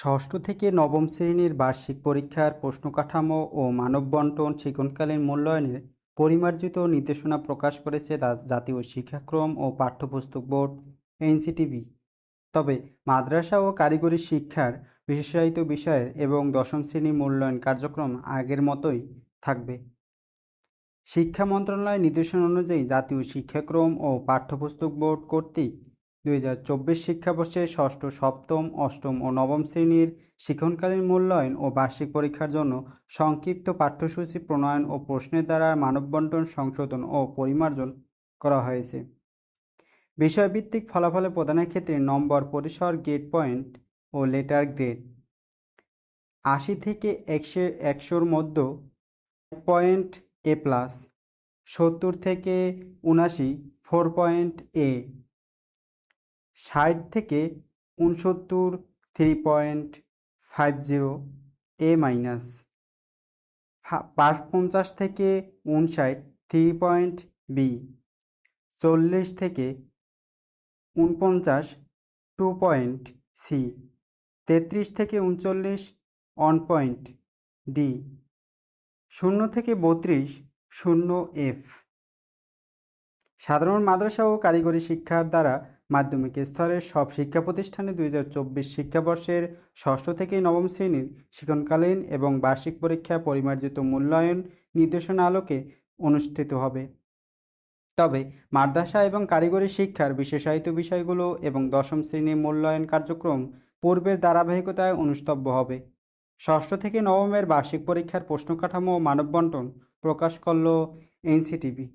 ষষ্ঠ থেকে নবম শ্রেণির বার্ষিক পরীক্ষার প্রশ্নকাঠামো ও মানববণ্টন শিক্ষণকালীন মূল্যায়নের পরিমার্জিত নির্দেশনা প্রকাশ করেছে জাতীয় শিক্ষাক্রম ও পাঠ্যপুস্তক বোর্ড এনসিটিভি তবে মাদ্রাসা ও কারিগরি শিক্ষার বিশেষায়িত বিষয়ের এবং দশম শ্রেণি মূল্যায়ন কার্যক্রম আগের মতোই থাকবে। শিক্ষা মন্ত্রণালয়ের নির্দেশনা অনুযায়ী জাতীয় শিক্ষাক্রম ও পাঠ্যপুস্তক বোর্ড কর্তৃক দুই হাজার চব্বিশ শিক্ষাবর্ষে ষষ্ঠ, সপ্তম, অষ্টম ও নবম শ্রেণির শিক্ষণকালীন মূল্যায়ন ও বার্ষিক পরীক্ষার জন্য সংক্ষিপ্ত পাঠ্যসূচি, প্রণয়ন ও প্রশ্নের দ্বারা মানববণ্টন সংশোধন ও পরিমার্জন করা হয়েছে। বিষয়ভিত্তিক ফলাফলে প্রদানের ক্ষেত্রে নম্বর, পরিসর, গ্রেড পয়েন্ট ও লেটার গ্রেড। আশি থেকে একশো, একশোর মধ্যে পয়েন্ট এ প্লাস, সত্তর থেকে উনাশি ফোর পয়েন্ট এ। ষাট থেকে উনসত্তর three point five zero A minus পঞ্চাশ থেকে উনষাট থ্রি পয়েন্ট বি চল্লিশ থেকে উনপঞ্চাশ টু পয়েন্ট সি তেত্রিশ থেকে উনচল্লিশ ওয়ান পয়েন্ট ডি শূন্য থেকে বত্রিশ শূন্য এফ সাধারণ মাদ্রাসা ও কারিগরি শিক্ষার দ্বারা মাধ্যমিক স্তরের সব শিক্ষা প্রতিষ্ঠানে দুই হাজার চব্বিশ শিক্ষাবর্ষের ষষ্ঠ থেকে নবম শ্রেণির শিক্ষণকালীন এবং বার্ষিক পরীক্ষা পরিমার্জিত মূল্যায়ন নির্দেশনা আলোকে অনুষ্ঠিত হবে। তবে মাদ্রাসা এবং কারিগরি শিক্ষার বিশেষায়িত বিষয়গুলো এবং দশম শ্রেণির মূল্যায়ন কার্যক্রম পূর্বের ধারাবাহিকতায় অনুষ্ঠব্য হবে। ষষ্ঠ থেকে নবমের বার্ষিক পরীক্ষার প্রশ্নকাঠামো ও মানববণ্টন প্রকাশ করল এনসিটিভি।